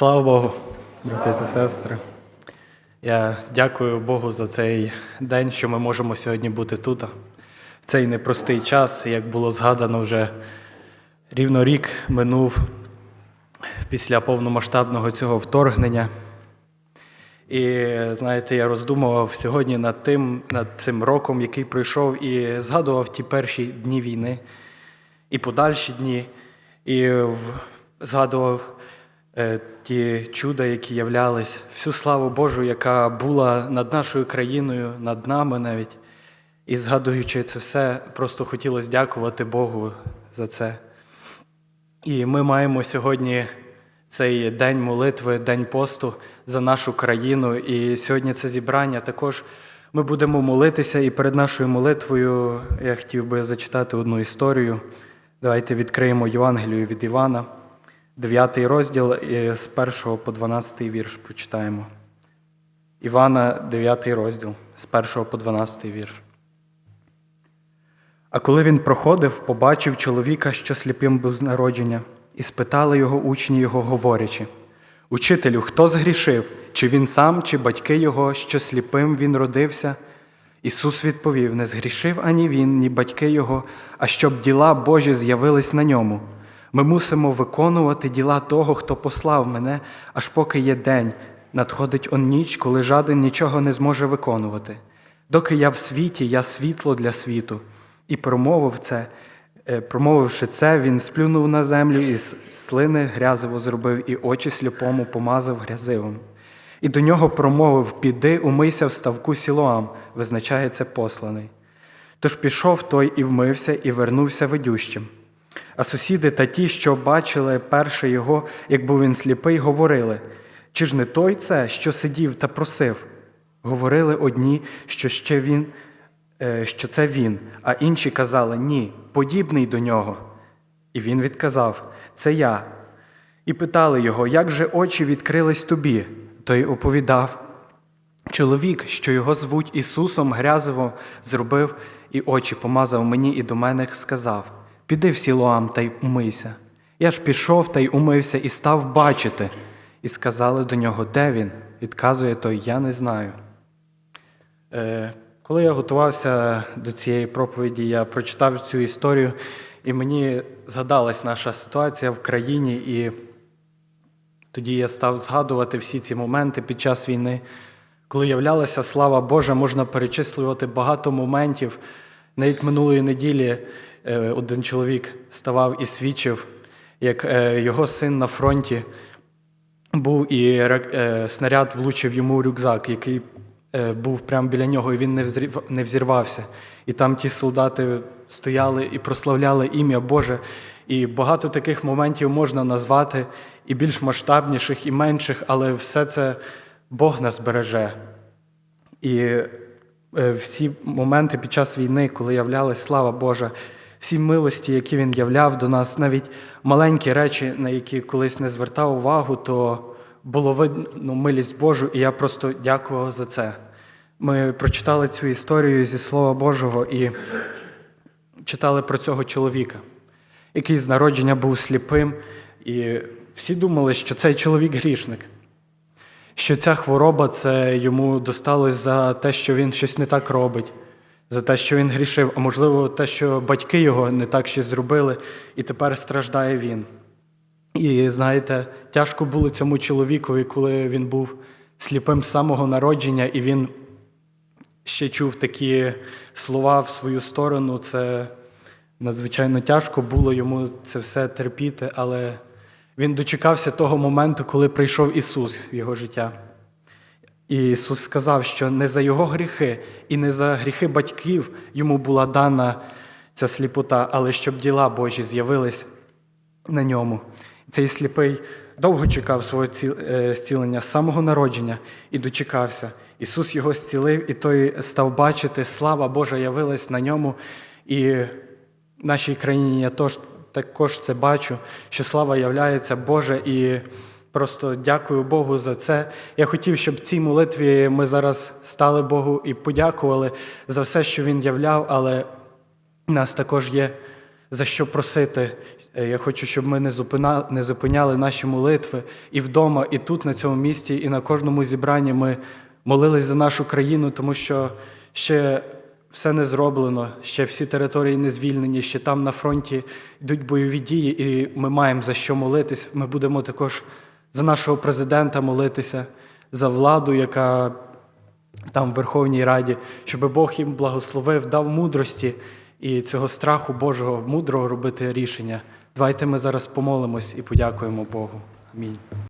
Слава Богу, брати та сестри. Я дякую Богу за цей день, що ми можемо сьогодні бути тут. В цей непростий час, як було згадано, вже рівно рік минув після повномасштабного цього вторгнення. І знаєте, я роздумував сьогодні над тим, над цим роком, який пройшов, і згадував ті перші дні війни і подальші дні, і згадував ті чуда, які являлись, всю славу Божу, яка була над нашою країною, над нами навіть. І згадуючи це все, просто хотілося дякувати Богу за це. І ми маємо сьогодні цей день молитви, день посту за нашу країну. І сьогодні це зібрання також ми будемо молитися. І перед нашою молитвою я хотів би зачитати одну історію. Давайте відкриємо Євангелію від Івана, 9 розділ з 1 по 12 вірш прочитаємо. Івана, 9 розділ, з 1 по 12 вірш. А коли він проходив, побачив чоловіка, що сліпим був з народження, і спитали його учні його, говорячи: Учителю, хто згрішив, чи він сам, чи батьки його, що сліпим він родився? Ісус відповів: Не згрішив ані він, ні батьки його, а щоб діла Божі з'явились на ньому. Ми мусимо виконувати діла того, хто послав мене, аж поки є день. Надходить он ніч, коли жаден нічого не зможе виконувати. Доки я в світі, я світло для світу. І промовив це, е, промовивши це, він сплюнув на землю і слини грязиво зробив, і очі сліпому помазав грязивом. І до нього промовив: Піди, умийся в ставку Сілоам, визначається посланий. Тож пішов той і вмився, і вернувся видющим. А сусіди та ті, що бачили перше його, як був він сліпий, говорили: чи ж не той це, що сидів та просив? Говорили одні, що ще він, е, що це він, а інші казали ні, подібний до нього. І він відказав: Це я. І питали його, як же очі відкрились тобі? Той оповідав. Чоловік, що його звуть Ісусом, грязиво зробив і очі помазав мені і до мене сказав: Піди в Сілоам та й умийся. Я ж пішов та й умився і став бачити. І сказали до нього, де він? Відказує той, я не знаю. Е, Коли я готувався до цієї проповіді, я прочитав цю історію, і мені згадалась наша ситуація в країні, і тоді я став згадувати всі ці моменти під час війни. Коли являлася слава Божа, можна перечислювати багато моментів. Навіть минулої неділі один чоловік ставав і свідчив, як е, його син на фронті був і е, снаряд влучив йому в рюкзак, який е, був прямо біля нього, і він не взірвався. І там ті солдати стояли і прославляли ім'я Боже. І багато таких моментів можна назвати, і більш масштабніших, і менших, але все це Бог нас береже. І е, всі моменти під час війни, коли являлась слава Божа, всі милості, які він являв до нас, навіть маленькі речі, на які колись не звертав увагу, то було видно милість Божу, і я просто дякував за це. Ми прочитали цю історію зі Слова Божого і читали про цього чоловіка, який з народження був сліпим, і всі думали, що цей чоловік грішник що ця хвороба це йому досталось за те, що він щось не так робить, за те, що він грішив, а можливо, те, що батьки його не так щось зробили, і тепер страждає він. І знаєте, тяжко було цьому чоловікові, коли він був сліпим з самого народження, і він ще чув такі слова в свою сторону. Це надзвичайно тяжко було йому це все терпіти, але він дочекався того моменту, коли прийшов Ісус в його життя. І Ісус сказав, що не за його гріхи і не за гріхи батьків йому була дана ця сліпота, але щоб діла Божі з'явились на ньому. Цей сліпий довго чекав свого е, зцілення з самого народження і дочекався. Ісус його зцілив, і той став бачити, слава Божа явилась на ньому. І в нашій країні я також це бачу, що слава являється Божа, і просто дякую Богу за це. Я хотів, щоб в цій молитві ми зараз стали Богу і подякували за все, що Він являв, але нас також є за що просити. Е, Я хочу, щоб ми не, зупина... не зупиняли наші молитви і вдома, і тут, на цьому місці, і на кожному зібранні ми молились за нашу країну, тому що ще все не зроблено, ще всі території не звільнені, ще там на фронті йдуть бойові дії, і ми маємо за що молитись. Ми будемо також за нашого президента молитися, за владу, яка там в Верховній Раді, щоб Бог їм благословив, дав мудрості і цього страху Божого мудрого робити рішення. Давайте ми зараз помолимось і подякуємо Богу. Амінь.